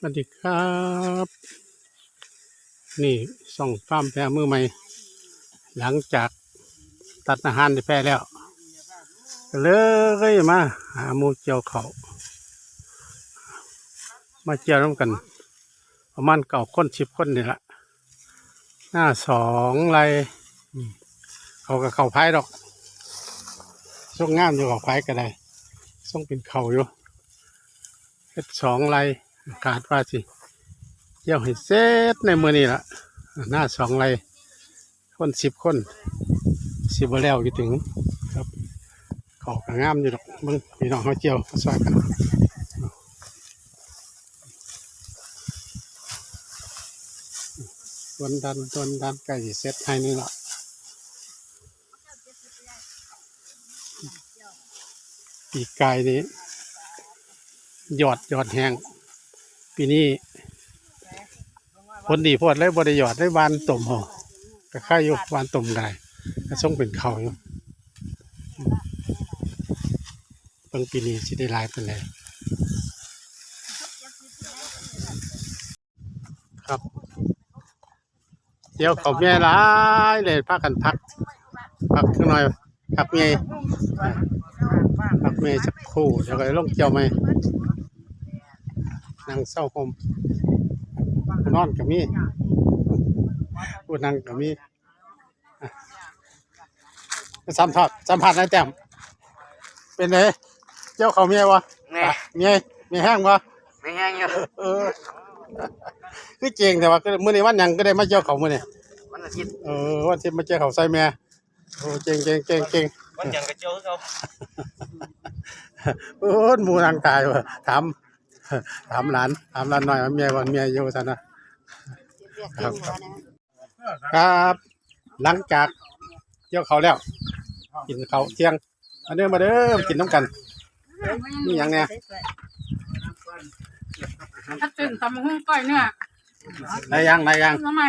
สวัสดีครับ นี่ส่องฟ้ามแพรมือใหม่ หลังจากตัดอาหารได้แพรแล้วก็เลยมา หาหมูเจียวเขามาเจียวน้ำกัน ประมาณเก่าคนสิบคนนี่ละหน้าสองไรอืมเขาก็เขาพายดอกช่วงงามอยู่เขาพายก็ได้ช่วงเป็นเขาอยู่เฮ็ดสองไรอา กาศว่าสิเจียวให้เสร็จในมือนี้ละหน้าสองไรคนสิบคนสิบแล้วอยู่ถึงครับเขาก็งามอยู่ดอกมึงพี่น้องเขาเจียวมาซอยกันตวนดันตวนดันไก่เสร็จให้นี่ละปีกไก่นี้ยอดยอดแห้ง ปีนี้ผลดีพอดเลยบริยอดได้วานตุ่มหอก็ค่ายอยู่วานตุ่มได้ก็ส่งเป็นเขาอยู่บิ่งปีนี้สิได้หลายเป็นเลยครับเดี๋ยวเขาแม่ร้ายเลยพักกันพัก พักข้างหน่อยพักเมย์พักเมย์สักครู่เดี๋ยวก็ลงเกี่ยวไหม นั่งเศร้าคมผู้นอนกับมีผู้นั่งกับมีอะสัมผัสสัมผัสนายแต้มเป็นไงเจ้าเขาเมียวะแม่เมียเมียแห้งวะไม่แห้งอยู่เออคือเก่งแต่ว่าก็มื้อนี้วันหยังก็ได้มาเจ้าเขามื้อนี้วันอาทิตย์เออวันที่มาเจอเขาใส่แม่โอ้เก่งเก่งเก่งเก่งวันจันทร์ก็เจ้าเขาโอ้หมูนางตายว่ะถาม ถามหลานถามหลานหน่อยว่าเมียวันเมียอยู่ซะนะครับ ครับ หลังจากเกี่ยวเขาวแล้ว กินเขาวเที่ยงมาเด้อมาเด้อมากินน้ำกันนี่หยังเนี่ยถ้าตื่นตำหุ้งก้อยเนื้อไหนยังไหนยังทำไม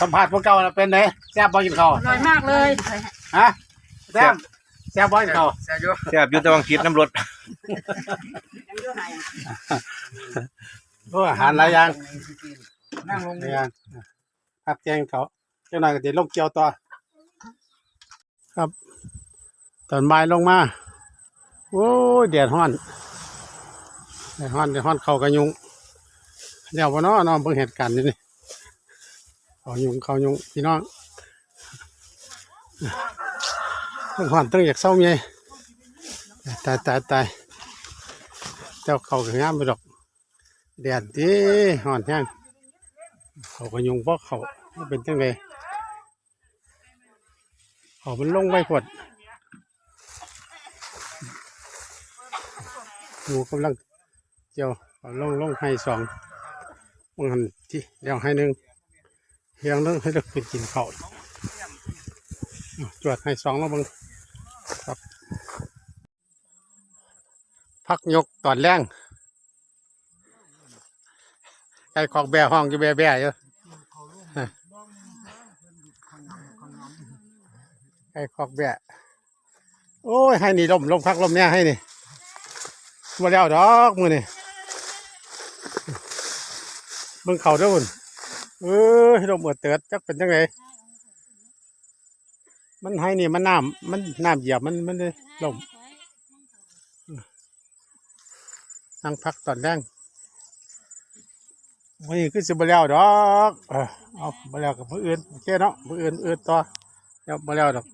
สัมผัสพวกเก่าน่ะเป็นไงแซ่บบ่กินข้าวอร่อยมากเลยฮะแซ่บแซ่บบ่กินข้าวแซ่บอยู่แซ่บอยู่แตะวังคิดน้ำรถ โอ้อาหารหลายอย่างนั่งลงหลายอย่างพักแจงเขาเจ้าหน่อยก็เดี๋ยวลงเกี่ยวต่อครับ ตอนบ่ายลงมา โอ้ยแดดฮ้อนแดดฮ้อนแดดฮ้อนเขากระยุงเดี๋ยววันน้อนอนเบิ่งเหตุการณ์นี่นี่เขายุงเขายุงพี่น้องต้องฮ้อนต้งอยากเศร้าเมีย ตายตายตายเจ้าเขาก็งามไปดอกแดดดีหอนแห้งเขาก็ยุงเพราะเขามันเป็นจังไงเขามันลงไปกดหมูกำลังเจียวเอาลงลงให้สองมังหันที่เดี๋ยวให้หนึ่งเฮียงเรื่องให้เลิกเป็นกินเขาวเอาจวดให้สองแล้วบังครับ พักยกตอนแรงไก่ขอกแบะห้องอยู่แบะแบอยู่ไก่ขอกแบะโอ้ยให้นี่ลมลมพักลมเนี่ยให้นี่มาแล้วดอกมือนี่เบิ่งเข่าด้วยบุญเอ้ลมเปิดเติร์ดจักเป็นจังไงมันให้นี่มันน้ำมันน้ำเหยียบมันมันเลยลม นั่งพักตอนแรงวันนี้คือสิบแล้วดอก เออเอาบแล้วกับผู้อื่นโอเคเนาะผู้อื่นอื่นต่อเดี๋ยวบแล้วดอก